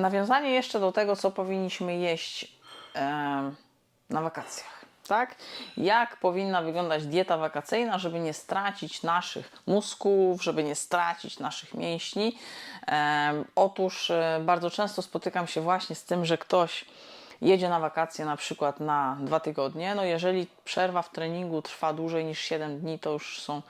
Nawiązanie jeszcze do tego, co powinniśmy jeść na wakacjach. Tak? Jak powinna wyglądać dieta wakacyjna, żeby nie stracić naszych muskułów, żeby nie stracić naszych mięśni? Em, otóż e, bardzo często spotykam się właśnie z tym, że ktoś jedzie na wakacje na przykład na dwa tygodnie. No jeżeli przerwa w treningu trwa dłużej niż 7 dni, to już są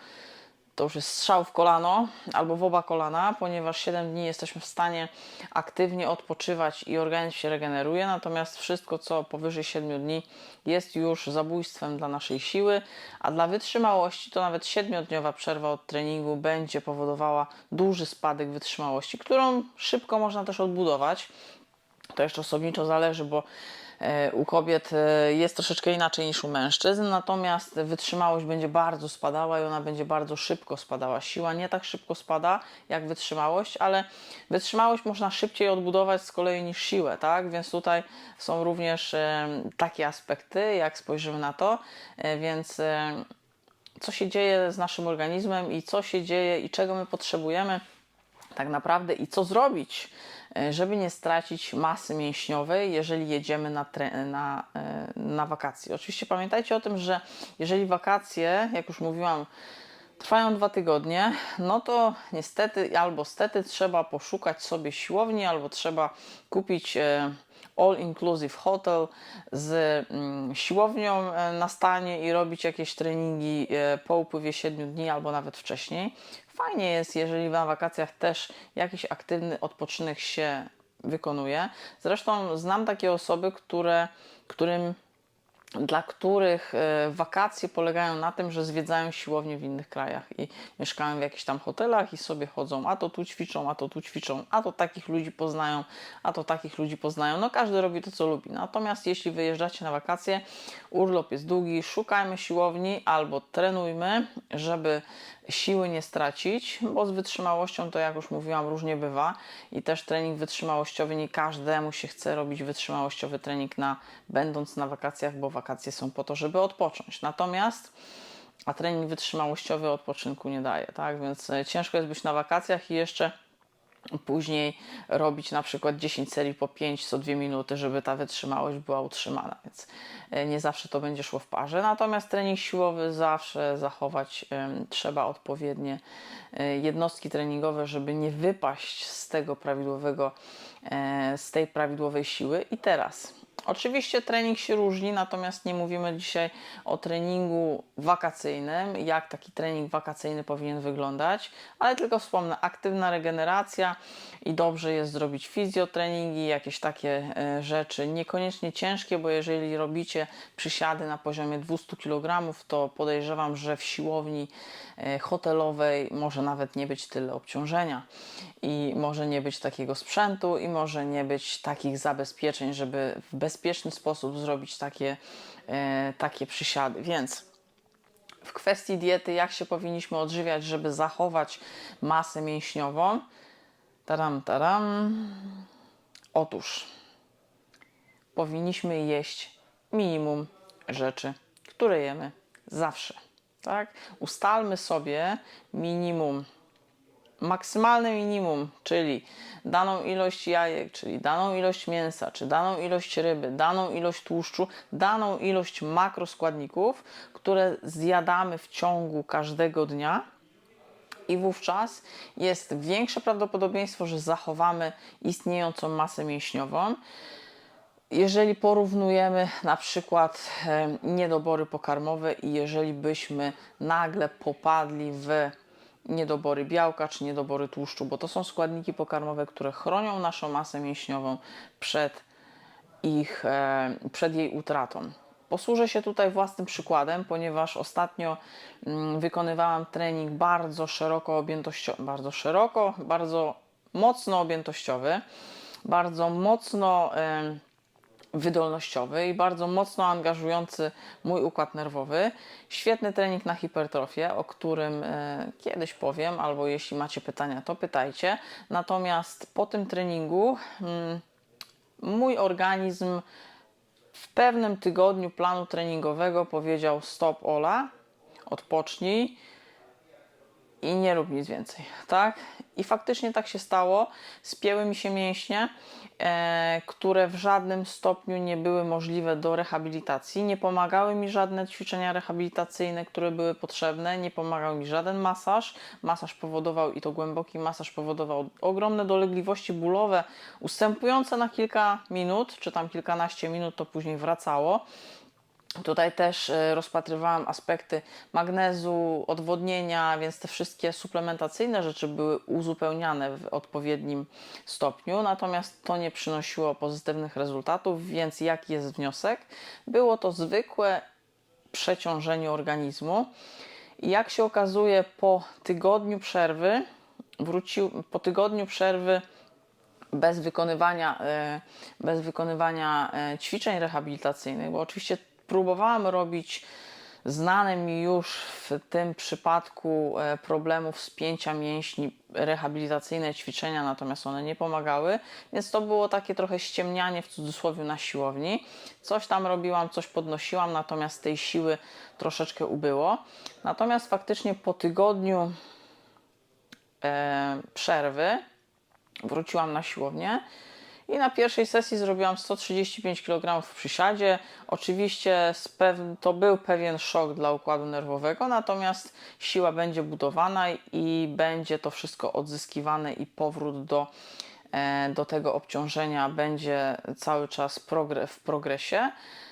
to już jest strzał w kolano albo w oba kolana, ponieważ 7 dni jesteśmy w stanie aktywnie odpoczywać i organizm się regeneruje, natomiast wszystko co powyżej 7 dni jest już zabójstwem dla naszej siły, a dla wytrzymałości to nawet 7-dniowa przerwa od treningu będzie powodowała duży spadek wytrzymałości, którą szybko można też odbudować. To jeszcze osobniczo zależy, bo u kobiet e, jest troszeczkę inaczej niż u mężczyzn, natomiast wytrzymałość będzie bardzo spadała i ona będzie bardzo szybko spadała. Siła nie tak szybko spada jak wytrzymałość, ale wytrzymałość można szybciej odbudować z kolei niż siłę, tak? Więc tutaj są również e, takie aspekty, jak spojrzymy na to, E, więc e, co się dzieje z naszym organizmem i co się dzieje i czego my potrzebujemy tak naprawdę i co zrobić, e, żeby nie stracić masy mięśniowej, jeżeli jedziemy na, na, e, na wakacje. Oczywiście pamiętajcie o tym, że jeżeli wakacje, jak już mówiłam, trwają dwa tygodnie, no to niestety albo stety trzeba poszukać sobie siłowni, albo trzeba kupić e, all-inclusive hotel z mm, siłownią e, na stanie i robić jakieś treningi e, po upływie 7 dni albo nawet wcześniej. Fajnie jest, jeżeli na wakacjach też jakiś aktywny odpoczynek się wykonuje. Zresztą znam takie osoby, które, którym dla których e, wakacje polegają na tym, że zwiedzają siłownie w innych krajach i mieszkają w jakichś tam hotelach i sobie chodzą, a to tu ćwiczą, a to tu ćwiczą, a to takich ludzi poznają, a to takich ludzi poznają. No każdy robi to, co lubi. Natomiast jeśli wyjeżdżacie na wakacje, urlop jest długi, szukajmy siłowni albo trenujmy, żeby siły nie stracić, bo z wytrzymałością to jak już mówiłam różnie bywa i też trening wytrzymałościowy nie każdemu się chce robić wytrzymałościowy trening na będąc na wakacjach, bo wakacje są po to, żeby odpocząć. Natomiast a trening wytrzymałościowy odpoczynku nie daje, tak? Więc e, ciężko jest być na wakacjach i jeszcze później robić na przykład 10 serii po 5 co 2 minuty, żeby ta wytrzymałość była utrzymana, więc e, nie zawsze to będzie szło w parze. Natomiast trening siłowy zawsze zachować trzeba odpowiednie e, jednostki treningowe, żeby nie wypaść z tego prawidłowego, e, z tej prawidłowej siły. I teraz Oczywiście trening się różni, natomiast nie mówimy dzisiaj o treningu wakacyjnym, jak taki trening wakacyjny powinien wyglądać, ale tylko wspomnę, aktywna regeneracja i dobrze jest zrobić fizjotreningi, jakieś takie e, rzeczy, niekoniecznie ciężkie, bo jeżeli robicie przysiady na poziomie 200 kg, to podejrzewam, że w siłowni e, hotelowej może nawet nie być tyle obciążenia i może nie być takiego sprzętu i może nie być takich zabezpieczeń, żeby w bezpieczny sposób zrobić takie, e, takie przysiady. Więc w kwestii diety, jak się powinniśmy odżywiać, żeby zachować masę mięśniową? Taram, taram. Otóż powinniśmy jeść minimum rzeczy, które jemy zawsze. Tak? Ustalmy sobie minimum maksymalne minimum, czyli daną ilość jajek, czyli daną ilość mięsa, czy daną ilość ryby, daną ilość tłuszczu, daną ilość makroskładników, które zjadamy w ciągu każdego dnia. I wówczas jest większe prawdopodobieństwo, że zachowamy istniejącą masę mięśniową. Jeżeli porównujemy na przykład niedobory pokarmowe i jeżeli byśmy nagle popadli w niedobory białka czy niedobory tłuszczu, bo to są składniki pokarmowe, które chronią naszą masę mięśniową przed, ich, e, przed jej utratą. Posłużę się tutaj własnym przykładem, ponieważ ostatnio mm, wykonywałam trening bardzo szeroko objętościowy, bardzo szeroko, bardzo mocno objętościowy, bardzo mocno wydolnościowy i bardzo mocno angażujący mój układ nerwowy. Świetny trening na hipertrofię, o którym e, kiedyś powiem, albo jeśli macie pytania, to pytajcie. Natomiast po tym treningu mm, mój organizm w pewnym tygodniu planu treningowego powiedział stop Ola, odpocznij i nie rób nic więcej, tak? I faktycznie tak się stało. Spięły mi się mięśnie, e, które w żadnym stopniu nie były możliwe do rehabilitacji. Nie pomagały mi żadne ćwiczenia rehabilitacyjne, które były potrzebne. Nie pomagał mi żaden masaż. Masaż powodował i to głęboki masaż powodował ogromne dolegliwości bólowe, ustępujące na kilka minut, czy tam kilkanaście minut, to później wracało. Tutaj też e, rozpatrywałam aspekty magnezu, odwodnienia, więc te wszystkie suplementacyjne rzeczy były uzupełniane w odpowiednim stopniu, natomiast to nie przynosiło pozytywnych rezultatów, więc jaki jest wniosek? Było to zwykłe przeciążenie organizmu. Jak się okazuje, po tygodniu przerwy, wrócił, po tygodniu przerwy bez wykonywania, e, bez wykonywania e, ćwiczeń rehabilitacyjnych, bo oczywiście próbowałam robić znane mi już w tym przypadku e, problemów spięcia mięśni rehabilitacyjne ćwiczenia, natomiast one nie pomagały, więc to było takie trochę ściemnianie w cudzysłowie na siłowni. Coś tam robiłam, coś podnosiłam, natomiast tej siły troszeczkę ubyło. Natomiast faktycznie po tygodniu e, przerwy wróciłam na siłownię i na pierwszej sesji zrobiłam 135 kg w przysiadzie. Oczywiście to był pewien szok dla układu nerwowego, natomiast siła będzie budowana i będzie to wszystko odzyskiwane i powrót do, e, do tego obciążenia będzie cały czas w progresie.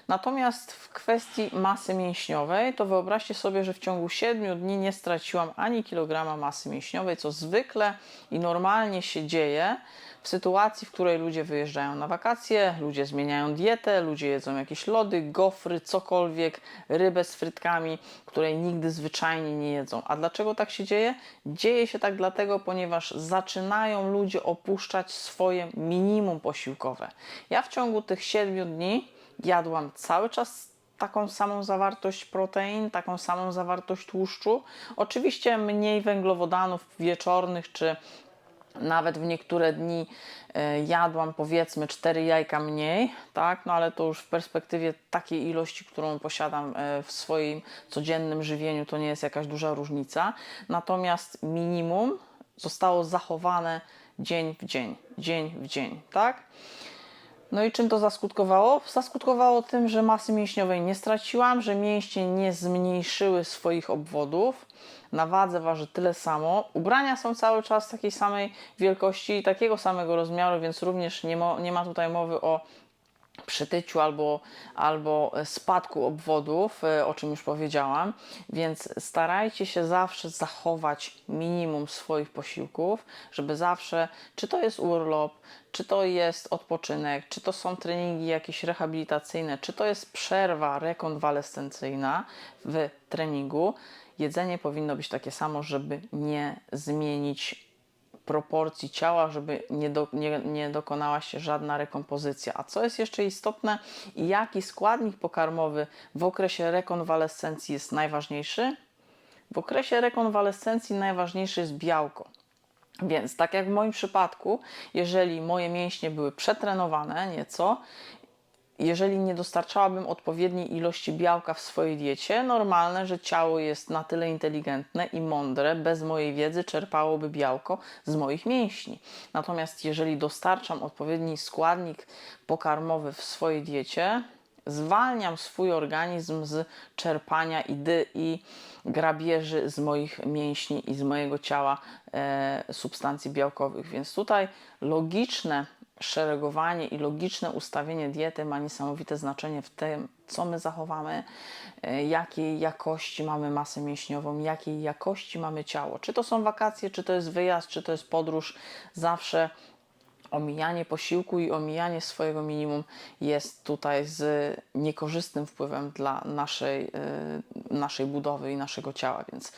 Natomiast w kwestii masy mięśniowej, to wyobraźcie sobie, że w ciągu 7 dni nie straciłam ani kilograma masy mięśniowej, co zwykle i normalnie się dzieje w sytuacji, w której ludzie wyjeżdżają na wakacje, ludzie zmieniają dietę, ludzie jedzą jakieś lody, gofry, cokolwiek, rybę z frytkami, której nigdy zwyczajnie nie jedzą. A dlaczego tak się dzieje? Dzieje się tak dlatego, ponieważ zaczynają ludzie opuszczać swoje minimum posiłkowe. Ja w ciągu tych 7 dni jadłam cały czas taką samą zawartość protein, taką samą zawartość tłuszczu. Oczywiście mniej węglowodanów wieczornych czy nawet w niektóre dni e, jadłam powiedzmy 4 jajka mniej, tak, no ale to już w perspektywie takiej ilości, którą posiadam e, w swoim codziennym żywieniu, to nie jest jakaś duża różnica. Natomiast minimum zostało zachowane dzień w dzień, dzień w dzień, tak? No i czym to zaskutkowało? Zaskutkowało tym, że masy mięśniowej nie straciłam, że mięśnie nie zmniejszyły swoich obwodów. Na wadze waży tyle samo. Ubrania są cały czas takiej samej wielkości takiego samego rozmiaru, więc również nie, mo, nie ma tutaj mowy o przytyciu albo, albo spadku obwodów, e, o czym już powiedziałam, więc starajcie się zawsze zachować minimum swoich posiłków, żeby zawsze, czy to jest urlop, czy to jest odpoczynek, czy to są treningi jakieś rehabilitacyjne, czy to jest przerwa rekonwalescencyjna w treningu, jedzenie powinno być takie samo, żeby nie zmienić proporcji ciała, żeby nie, do, nie, nie dokonała się żadna rekompozycja. A co jest jeszcze istotne, jaki składnik pokarmowy w okresie rekonwalescencji jest najważniejszy? W okresie rekonwalescencji najważniejsze jest białko. Więc tak jak w moim przypadku, jeżeli moje mięśnie były przetrenowane nieco jeżeli nie dostarczałabym odpowiedniej ilości białka w swojej diecie, normalne, że ciało jest na tyle inteligentne i mądre, bez mojej wiedzy czerpałoby białko z moich mięśni. Natomiast jeżeli dostarczam odpowiedni składnik pokarmowy w swojej diecie, zwalniam swój organizm z czerpania i, dy, i grabieży z moich mięśni i z mojego ciała e, substancji białkowych. Więc tutaj logiczne szeregowanie i logiczne ustawienie diety ma niesamowite znaczenie w tym, co my zachowamy, e, jakiej jakości mamy masę mięśniową, jakiej jakości mamy ciało. Czy to są wakacje, czy to jest wyjazd, czy to jest podróż, zawsze omijanie posiłku i omijanie swojego minimum jest tutaj z niekorzystnym wpływem dla naszej, yy, naszej budowy i naszego ciała, więc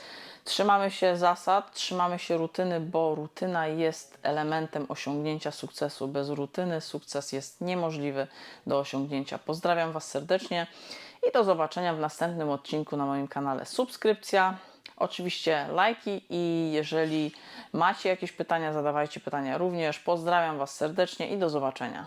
trzymamy się zasad, trzymamy się rutyny, bo rutyna jest elementem osiągnięcia sukcesu. Bez rutyny sukces jest niemożliwy do osiągnięcia. Pozdrawiam Was serdecznie i do zobaczenia w następnym odcinku na moim kanale. Subskrypcja, Oczywiście lajki i jeżeli macie jakieś pytania, zadawajcie pytania również. Pozdrawiam Was serdecznie i do zobaczenia.